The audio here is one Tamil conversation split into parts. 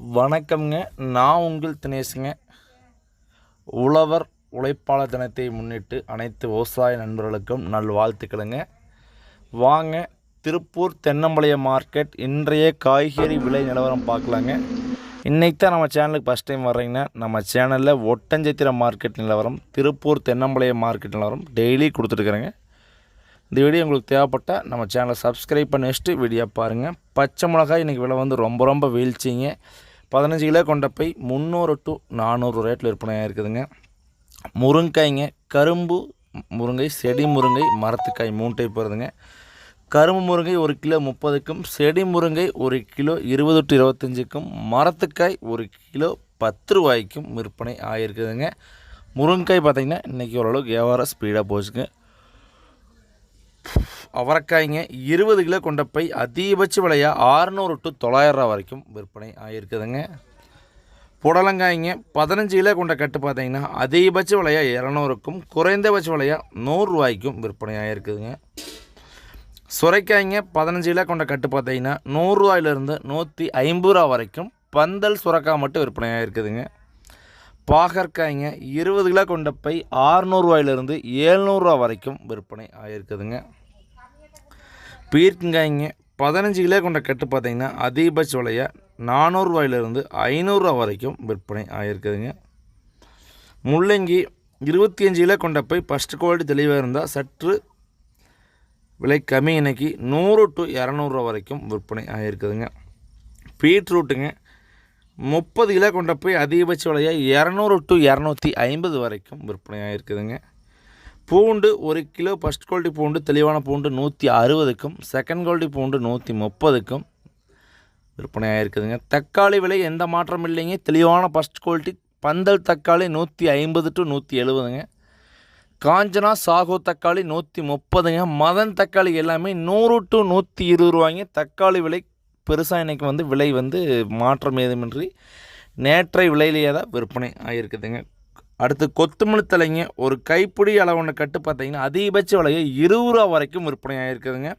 வணக்கம்ங்க. நான் உங்கள் தினேஷுங்க உழவர் உழைப்பாளர் தினத்தை முன்னிட்டு அனைத்து விவசாய நண்பர்களுக்கும் நல்வாழ்த்துக்களுங்க. வாங்க திருப்பூர் தென்னம்பாளையம் மார்க்கெட் இன்றைய காய்கறி விலை நிலவரம் பார்க்கலாங்க. இன்றைக்கி தான் நம்ம சேனலுக்கு ஃபஸ்ட் டைம் வர்றீங்கன்னா நம்ம சேனலில் ஒட்டஞ்சத்திர மார்க்கெட் நிலவரம் திருப்பூர் தென்னம்பாளையம் மார்க்கெட் நிலவரம் டெய்லி கொடுத்துருக்குறேங்க இந்த வீடியோ உங்களுக்கு தேவைப்பட்டால் நம்ம சேனலை சப்ஸ்கிரைப் பண்ணி வச்சுட்டு வீடியோ பாருங்கள் பச்சை மிளகாய் இன்றைக்கி விலை வந்து ரொம்ப ரொம்ப வீழ்ச்சிங்க. பதினஞ்சு கிலோ கொண்ட போய் முந்நூறு டு நானூறு ரேட்டில் விற்பனையாக இருக்குதுங்க முருங்காய்ங்க கரும்பு முருங்கை செடி முருங்கை மரத்துக்காய் மூணு டைப் வருதுங்க. கரும்பு முருங்கை ஒரு கிலோ முப்பதுக்கும் செடி முருங்கை ஒரு கிலோ இருபது டு இருபத்தஞ்சுக்கும் மரத்துக்காய் ஒரு கிலோ பத்து ரூபாய்க்கும் விற்பனை ஆகிருக்குதுங்க முருங்கைக்காய் பார்த்திங்கன்னா இன்றைக்கி ஓரளவுக்கு வியாபாரம் ஸ்பீடாக போச்சுங்க. அவரைக்காய்ங்க இருபது கிலோ கொண்ட பை அதிகபட்ச விலையாக ஆறுநூறு டு தொள்ளாயிரரூவா வரைக்கும் விற்பனை ஆகியிருக்குதுங்க புடலங்காய்ங்க பதினஞ்சு கிலோ கொண்ட கட்டு பார்த்தீங்கன்னா அதிகபட்ச விலையாக இரநூறுக்கும் குறைந்தபட்ச விலையாக நூறுரூவாய்க்கும் விற்பனை ஆகிருக்குதுங்க சுரைக்காய்ங்க பதினஞ்சு கிலோ கொண்ட கட்டு பார்த்தீங்கன்னா நூறுரூவாயிலிருந்து நூற்றி ஐம்பது ரூபா வரைக்கும் பந்தல் சுரக்காய் மட்டும் விற்பனை ஆகிருக்குதுங்க பாகற்காய்ங்க இருபது கிலோ கொண்ட பை ஆறுநூறுவாயிலிருந்து ஏழ்நூறுரூவா வரைக்கும் விற்பனை ஆகிருக்குதுங்க பீர்க்கங்காய்ங்க. பதினஞ்சு கிலோ கொண்ட கட்டு பார்த்தீங்கன்னா அதிகபட்ச விலையாக நானூறுரூவாயிலிருந்து ஐநூறுரூவா வரைக்கும் விற்பனை ஆகிருக்குதுங்க முள்ளங்கி இருபத்தி அஞ்சு கிலோ கொண்ட போய் ஃபஸ்ட்டு குவாலிட்டி தெளிவாக இருந்தால் சற்று விலை கம்மி. இன்னைக்கு நூறு டு இரநூறுவா வரைக்கும் விற்பனை ஆகிருக்குதுங்க பீட்ரூட்டுங்க முப்பது கிலோ கொண்ட போய் அதிகபட்ச விலையாக இரநூறு டு இரநூத்தி ஐம்பது வரைக்கும் விற்பனை ஆகிருக்குதுங்க பூண்டு ஒரு கிலோ ஃபஸ்ட் குவாலிட்டி பூண்டு தெளிவான பூண்டு நூற்றி அறுபதுக்கும் செகண்ட் குவாலிட்டி பூண்டு நூற்றி முப்பதுக்கும் விற்பனை ஆகிருக்குதுங்க தக்காளி விலை எந்த மாற்றம் இல்லைங்க. தெளிவான ஃபஸ்ட் குவாலிட்டி பந்தல் தக்காளி நூற்றி ஐம்பது டு நூற்றி எழுபதுங்க. காஞ்சனா சாகோ தக்காளி நூற்றி முப்பதுங்க. மதன் தக்காளி எல்லாமே நூறு டு நூற்றி இருபது ரூபாய்ங்க. தக்காளி விலை பெருசாக இன்றைக்கி வந்து விலை வந்து மாற்றம் ஏதுமின்றி நேற்றை விலையிலேயே தான் விற்பனை ஆகியிருக்குதுங்க அடுத்து கொத்தமல்லி தலைங்க ஒரு கைப்பிடி அளவுன கட்டு பார்த்தீங்கன்னா அதிகபட்ச விலையை இருபது ரூபா வரைக்கும் விற்பனை ஆகிருக்குதுங்க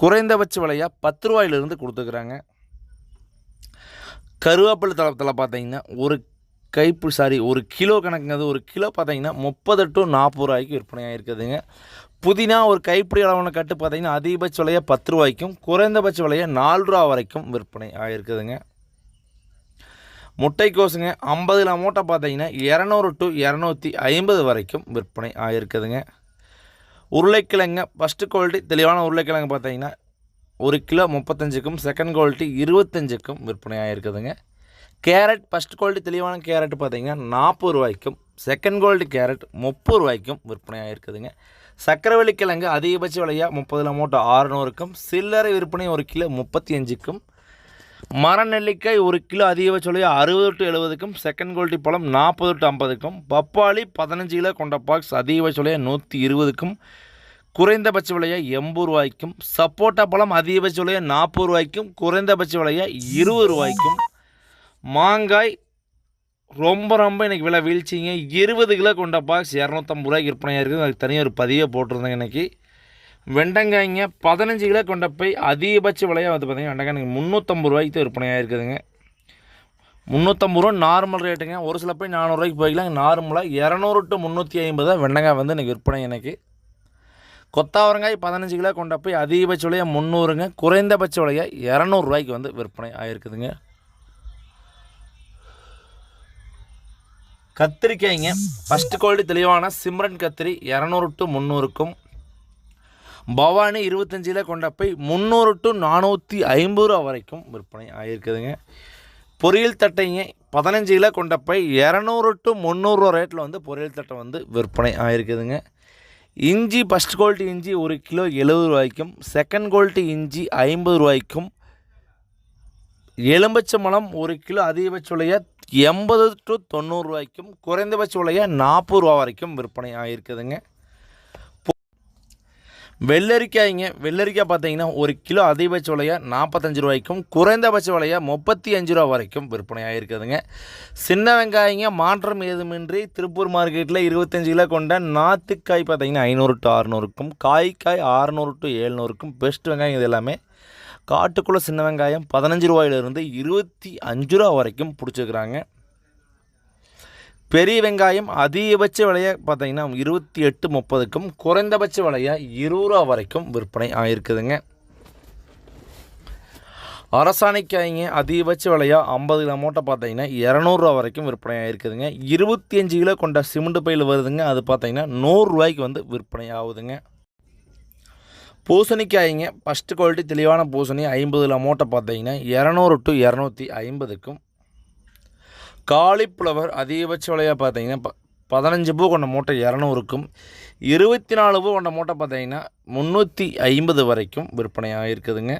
குறைந்தபட்ச விலையாக பத்து ரூபாயிலிருந்து கொடுத்துக்கிறாங்க. கருவேப்பிலை தளத்தில் பார்த்தீங்கன்னா ஒரு கைப்பு சாரி ஒரு கிலோ கணக்குங்கிறது ஒரு கிலோ பார்த்தீங்கன்னா முப்பது டு நாற்பது ரூபாய்க்கு விற்பனை ஆகிருக்குதுங்க புதினா ஒரு கைப்பிடி அளவுன கட்டு பார்த்தீங்கன்னா அதிகபட்ச விலையை பத்து ரூபாய்க்கும் குறைந்தபட்ச விலையை நாலு ரூபா வரைக்கும் விற்பனை ஆகிருக்குதுங்க முட்டைக்கோசுங்க ஐம்பது கிலோ மூட்டை பார்த்தீங்கன்னா இரநூறு டு இரநூத்தி ஐம்பது வரைக்கும் விற்பனை ஆகிருக்குதுங்க உருளைக்கிழங்க ஃபஸ்ட்டு குவாலிட்டி தெளிவான உருளைக்கிழங்கு பார்த்தீங்கன்னா ஒரு கிலோ முப்பத்தஞ்சுக்கும் செகண்ட் குவாலிட்டி இருபத்தஞ்சுக்கும் விற்பனை ஆகிருக்குதுங்க கேரட் ஃபஸ்ட் குவாலிட்டி தெளிவான கேரட் பார்த்தீங்கன்னா நாற்பது ரூபாய்க்கும் செகண்ட் குவாலிட்டி கேரட் முப்பது ரூபாய்க்கும் விற்பனை ஆகிருக்குதுங்க சக்கரவள்ளி கிழங்கு அதிகபட்ச விலையாக முப்பதில் மூட்டை ஆறுநூறுக்கும் சில்லறை விற்பனை ஒரு கிலோ முப்பத்தி அஞ்சுக்கும் மரநெல்லிக்காய் ஒரு கிலோ அதிகபட்ச விலையாக அறுபது டு எழுபதுக்கும் செகண்ட் குவாலிட்டி பழம் நாற்பது டு ஐம்பதுக்கும் பப்பாளி பதினஞ்சு கிலோ கொண்ட பாக்ஸ் அதிகபட்ச விலையாக நூற்றி இருபதுக்கும் குறைந்தபட்ச விலையாக எண்பது ரூபாய்க்கும் சப்போட்டா பழம் அதிகபட்ச விலையாக நாற்பது ரூபாய்க்கும் குறைந்தபட்ச விலையாக இருபது ரூபாய்க்கும். மாங்காய் ரொம்ப ரொம்ப இன்றைக்கி விலை வீழ்ச்சிங்க. இருபது கிலோ கொண்ட பாக்ஸ் இரநூத்தம்பது ரூபாய்க்கு விற்பனையாக இருக்குது அதுக்கு தனியாக ஒரு பதிவை போட்டிருந்தேங்க இன்றைக்கி வெண்டங்காய்ங்க பதினஞ்சு கிலோ கொண்ட போய் அதிகபட்ச விலையாக வந்து பார்த்திங்கன்னா வெண்டைக்காய் எனக்கு முந்நூற்றம்பது ரூபாய்க்கு விற்பனையாக இருக்குதுங்க. முந்நூற்றம்பது ரூபா நார்மல் ரேட்டுங்க ஒரு சில போய் நானூறுரூவாய்க்கு போய்க்கலாம் நார்மலாக இரநூறு டு முந்நூற்றி ஐம்பது தான் வெண்டங்காய் வந்து எனக்கு விற்பனை எனக்கு. கொத்தாவரங்காய் பதினஞ்சு கிலோ கொண்ட போய் அதிகபட்ச விலையாக முந்நூறுங்க. குறைந்தபட்ச விலையாக இரநூறுவாய்க்கு வந்து விற்பனை ஆகிருக்குதுங்க கத்திரிக்காய்ங்க. ஃபஸ்ட்டு குவாலிட்டி தெளிவான சிம்ரன் கத்திரி இரநூறு டு முந்நூறுக்கும் பவானி இருபத்தஞ்சில் கொண்ட பை முந்நூறு டு நானூற்றி ஐம்பது ரூபா வரைக்கும் விற்பனை ஆகிருக்குதுங்க பொரியல் தட்டைங்க பதினஞ்சு கிலோ கொண்ட இரநூறு டு முந்நூறுரூவா ரேட்டில் வந்து பொரியல் தட்டை வந்து விற்பனை ஆகிருக்குதுங்க இஞ்சி ஃபஸ்ட் குவாலிட்டி இஞ்சி ஒரு கிலோ எழுபது ரூபாய்க்கும் செகண்ட் குவாலிட்டி இஞ்சி ஐம்பது ரூபாய்க்கும் எலும்பச்சை ஒரு கிலோ அதிகபட்ச விலைய எண்பது டு தொண்ணூறுரூவாய்க்கும் குறைந்தபட்ச விலைய நாற்பது ரூபா வரைக்கும் விற்பனை ஆகிருக்குதுங்க வெள்ளரிக்காய்ங்க. வெள்ளரிக்காய் பார்த்தீங்கன்னா ஒரு கிலோ அதிகபட்ச விலையாக நாற்பத்தஞ்சு ரூபாய்க்கும் குறைந்தபட்ச விலையாக முப்பத்தி அஞ்சு ரூபா வரைக்கும் விற்பனையாக இருக்குதுங்க. சின்ன வெங்காயங்க மாற்றம் ஏதுமின்றி திருப்பூர் மார்க்கெட்டில் இருபத்தஞ்சு கிலோ கொண்ட நாற்றுக்காய் பார்த்தீங்கன்னா ஐநூறு டு அறநூறுக்கும் காய்க்காய் அறநூறு டு ஏழ்நூறுக்கும் பெஸ்ட் வெங்காயம் இது எல்லாமே. காட்டுக்குள்ளே சின்ன வெங்காயம் பதினஞ்சு ரூபாயிலிருந்து இருபத்தி அஞ்சு ரூபா வரைக்கும் பிடிச்சிருக்கிறாங்க. பெரிய வெங்காயம் அதிகபட்ச விலையை பார்த்தீங்கன்னா இருபத்தி எட்டு முப்பதுக்கும் குறைந்தபட்ச விலையாக இருபது ரூபா வரைக்கும் விற்பனை ஆகிருக்குதுங்க அரசாணிக்காய்ங்க அதிகபட்ச விலையாக ஐம்பது கிலோ மூட்டை பார்த்தீங்கன்னா இரநூறுவா வரைக்கும் விற்பனை ஆகிருக்குதுங்க இருபத்தி அஞ்சு கிலோ கொண்ட சிமெண்ட் பையில் வருதுங்க. அது பார்த்தீங்கன்னா நூறுரூவாய்க்கு வந்து விற்பனை ஆகுதுங்க. பூசணிக்காய்ங்க ஃபஸ்ட்டு குவாலிட்டி தெளிவான பூசணி ஐம்பது கிலோ மூட்டை பார்த்தீங்கன்னா இரநூறு டு இரநூத்தி ஐம்பதுக்கும் காலிஃப்ளவர் அதிகபட்ச விலையாக பார்த்தீங்கன்னா ப பதினஞ்சு பூ கொண்ட மூட்டை இரநூறுக்கும் இருபத்தி நாலு பூ கொண்ட மூட்டை பார்த்தீங்கன்னா முந்நூற்றி ஐம்பது வரைக்கும் விற்பனையாக இருக்குதுங்க.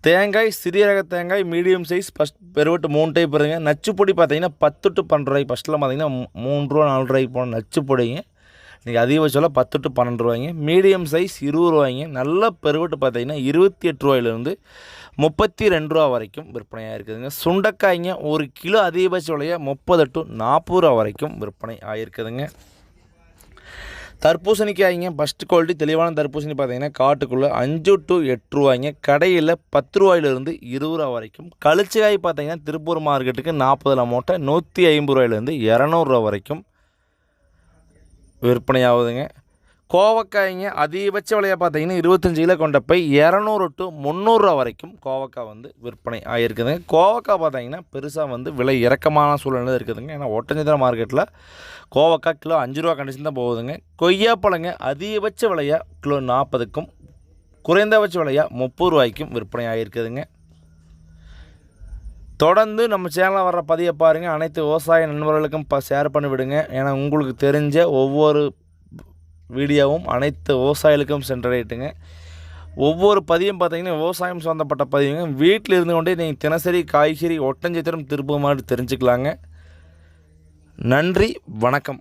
தேங்காய் சிறிய ரக தேங்காய் மீடியம் சைஸ் ஃபஸ்ட் பெருவட்டு மூணு டைப் இருங்க நச்சுப்பொடி பார்த்தீங்கன்னா பத்து டு பன்னெண்டு ரூபாய் ஃபஸ்ட்டில் பார்த்தீங்கன்னா மூ- மூணு ரூபா நாலு ரூபாய்க்கு போன நச்சுப்பொடிங்க. இன்றைக்கி அதிகபட்சம் பத்து டு பன்னெண்டு ரூபாய்ங்க. மீடியம் சைஸ் இருபது ரூபாய்ங்க. நல்ல பெருவட்டு பார்த்தீங்கன்னா இருபத்தி எட்டு ரூபாயிலிருந்து முப்பத்தி ரெண்டு ரூபா வரைக்கும் விற்பனையாக இருக்குதுங்க. சுண்டைக்காய்ங்க ஒரு கிலோ அதிகபட்ச விலையை முப்பது டு நாற்பது ரூபா வரைக்கும் விற்பனை ஆகிருக்குதுங்க தர்பூசணிக்காய்ங்க ஃபஸ்ட் குவாலிட்டி தெளிவான தர்பூசணி பார்த்தீங்கன்னா காட்டுக்குள்ளே அஞ்சு டு எட்டு ரூபாய்ங்க. கடையில் பத்து ரூபாயிலிருந்து இருபது ரூபா வரைக்கும். கழிச்சக்காய் பார்த்தீங்கன்னா திருப்பூர் மார்க்கெட்டுக்கு நாற்பதில் மூட்டை நூற்றி ஐம்பது ரூபாயிலேருந்து இரநூறுவா வரைக்கும் விற்பனையாகுதுங்க. கோவக்காய்ங்க அதிகபட்ச விலையாக பார்த்தீங்கன்னா இருபத்தஞ்சு கிலோ கொண்ட போய் இரநூறு டு முந்நூறுரூவா வரைக்கும் கோவக்காய் வந்து விற்பனை ஆகிருக்குதுங்க கோவக்காய் பார்த்தீங்கன்னா பெருசாக வந்து விலை இறக்கமான சூழ்நிலை இருக்குதுங்க. ஏன்னா ஒட்டஞ்சந்திர மார்க்கெட்டில் கோவக்காய் கிலோ அஞ்சு ரூபா கண்டிஷன் தான் போகுதுங்க. கொய்யாப்பழங்க அதிகபட்ச விலையாக கிலோ நாற்பதுக்கும் குறைந்தபட்ச விலையாக முப்பது ரூபாய்க்கும் விற்பனை ஆகிருக்குதுங்க தொடர்ந்து நம்ம சேனலில் வர்ற பதிவை பாருங்கள் அனைத்து விவசாய நண்பர்களுக்கும் இப்போ ஷேர் பண்ணி விடுங்க ஏன்னா உங்களுக்கு தெரிஞ்ச ஒவ்வொரு வீடியோவும் அனைத்து விவசாயிகளுக்கும் சென்றடையட்டுங்க. ஒவ்வொரு பதிவும் பார்த்தீங்கன்னா விவசாயம் சம்மந்தப்பட்ட பதிவுங்க. வீட்டில் இருந்து கொண்டே நீங்கள் தினசரி காய்கறி ஒட்டஞ்சத்திரம் திரும்ப மாதிரி தெரிஞ்சுக்கலாங்க. நன்றி வணக்கம்.